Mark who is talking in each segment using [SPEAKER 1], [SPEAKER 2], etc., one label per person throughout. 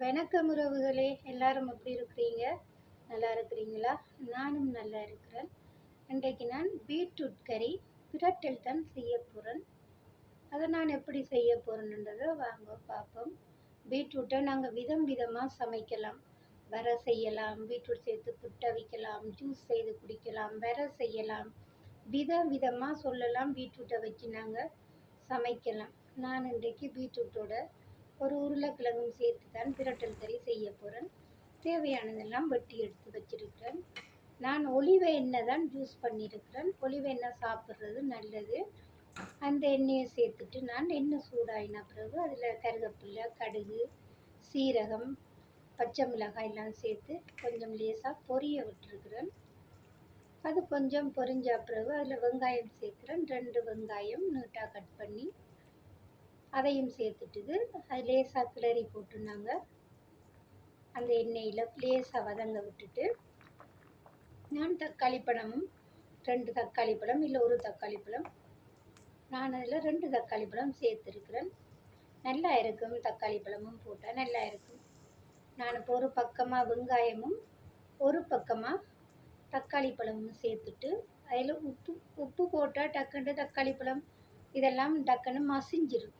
[SPEAKER 1] வணக்கம் உறவுகளே எல்லாரும் எப்படி இருக்கிறீங்க? நல்லா இருக்கிறீங்களா? நானும் நல்லா இருக்கிறேன். இன்றைக்கு நான் பீட்ரூட் கறி பிரட்டல் தான் செய்ய போகிறேன் அதை நான் எப்படி செய்ய போகிறேன்ன்றதை வாங்க பார்ப்போம். பீட்ரூட்டை நாங்கள் விதம் விதமாக சமைக்கலாம். வர செய்யலாம் பீட்ரூட் சேர்த்து புட்டை வைக்கலாம் ஜூஸ் செய்து குடிக்கலாம் வர செய்யலாம். வித விதமாக சொல்லலாம் பீட்ரூட்டை வச்சு நாங்கள் சமைக்கலாம். நான் இன்றைக்கு பீட்ரூட்டோட ஒரு உருளைக்கிழங்கும் சேர்த்து தான் பிரட்டல் கறி செய்ய போகிறேன் தேவையானதெல்லாம் வெட்டி எடுத்து வச்சிருக்கிறேன். நான் ஒலிவ எண்ணெய் தான் ஜூஸ் பண்ணியிருக்கிறேன். ஒலிவ எண்ணெய் சாப்பிட்றது நல்லது. அந்த எண்ணெயை சேர்த்துட்டு நான் எண்ணெய் சூடாயின பிறகு அதில் கருகப்பில்லை கடுகு சீரகம் பச்சை மிளகாய் எல்லாம் சேர்த்து கொஞ்சம் லேசாக பொரிய விட்டுருக்குறேன். அது கொஞ்சம் பொரிஞ்ச பிறகு அதில் வெங்காயம் சேர்க்குறேன். ரெண்டு வெங்காயம் நீட்டாக கட் பண்ணி அதையும் சேர்த்துட்டுது. அது லேசாக கிளறி போட்டுனாங்க அந்த எண்ணெயில் லேசாக வதங்க விட்டுட்டு நான் தக்காளி பழமும் ரெண்டு தக்காளி பழம் இல்லை ஒரு தக்காளி பழம். நான் அதில் ரெண்டு தக்காளி பழம் சேர்த்துருக்குறேன். நல்லா இருக்கும். தக்காளி பழமும் போட்டால் நல்லா இருக்கும். நான் இப்போ ஒரு பக்கமாக வெங்காயமும் ஒரு பக்கமாக தக்காளி பழமும் சேர்த்துட்டு அதில் உப்பு உப்பு போட்டால் டக்குன்னு தக்காளி பழம் இதெல்லாம் டக்குன்னு மசிஞ்சிடும்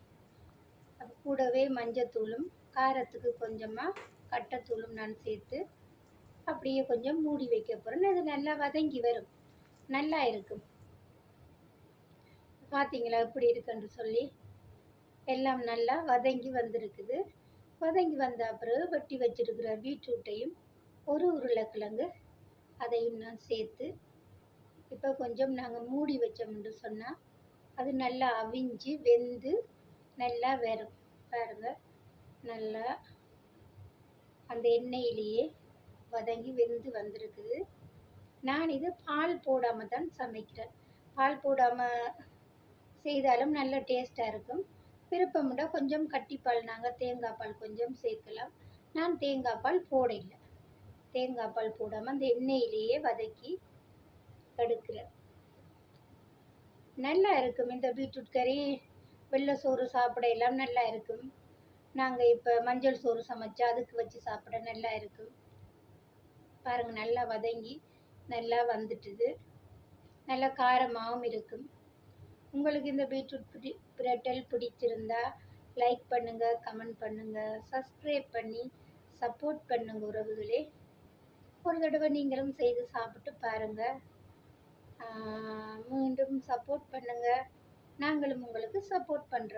[SPEAKER 1] அது கூடவே மஞ்சத்தூளும் காரத்துக்கு கொஞ்சமாக கட்டைத்தூளும் நான் சேர்த்து அப்படியே கொஞ்சம் மூடி வைக்க போகிறேன் அது நல்லா வதங்கி வரும். நல்லா இருக்கும். பார்த்தீங்களா எப்படி இருக்குன்னு சொல்லி? எல்லாம் நல்லா வதங்கி வந்திருக்குது. வதங்கி வந்த பிறகு வெட்டி வச்சிருக்கிற பீட்ரூட்டையும் ஒரு உருளைக்கிழங்கு அதையும் நான் சேர்த்து இப்போ கொஞ்சம் நாங்கள் மூடி வச்சோம்னு சொன்னால் அது நல்லா அவிஞ்சு வெந்து நல்லா வரும் பாருங்க. நல்லா அந்த எண்ணெயிலேயே வதங்கி வெந்து வந்திருக்குது நான் இது பால் போடாமல் தான் சமைக்கிறேன். பால் போடாமல் செய்தாலும் நல்ல டேஸ்ட்டாக இருக்கும். விருப்பமுண்டா கொஞ்சம் கட்டிப்பால் நாங்கள் தேங்காய் பால் கொஞ்சம் சேர்க்கலாம். நான் தேங்காய் பால் போடலை. தேங்காய் பால் போடாமல் அந்த எண்ணெயிலேயே வதக்கி எடுக்கிறேன். நல்லா இருக்கும் இந்த பீட்ரூட் கறி. வெள்ளை சோறு சாப்பிட எல்லாம் நல்லா இருக்கும். நாங்கள் இப்போ மஞ்சள் சோறு சமைச்சு அதுக்கு வச்சு சாப்பிட நல்லா இருக்கும். பாருங்கள் நல்லா வதங்கி நல்லா வந்துட்டுது. நல்லா காரமாகவும் இருக்கும். உங்களுக்கு இந்த பீட்ரூட் பிடி பிரட்டல் பிடிச்சிருந்தா லைக் பண்ணுங்கள் கமெண்ட் பண்ணுங்கள் சப்ஸ்கிரைப் பண்ணி சப்போர்ட் பண்ணுங்கள் உறவுகளே. ஒரு தடவை நீங்களும் செய்து சாப்பிட்டு பாருங்கள் மீண்டும் சப்போர்ட் பண்ணுங்கள் நாங்களும் உங்களுக்கு சப்போர்ட் பண்ணுறோம்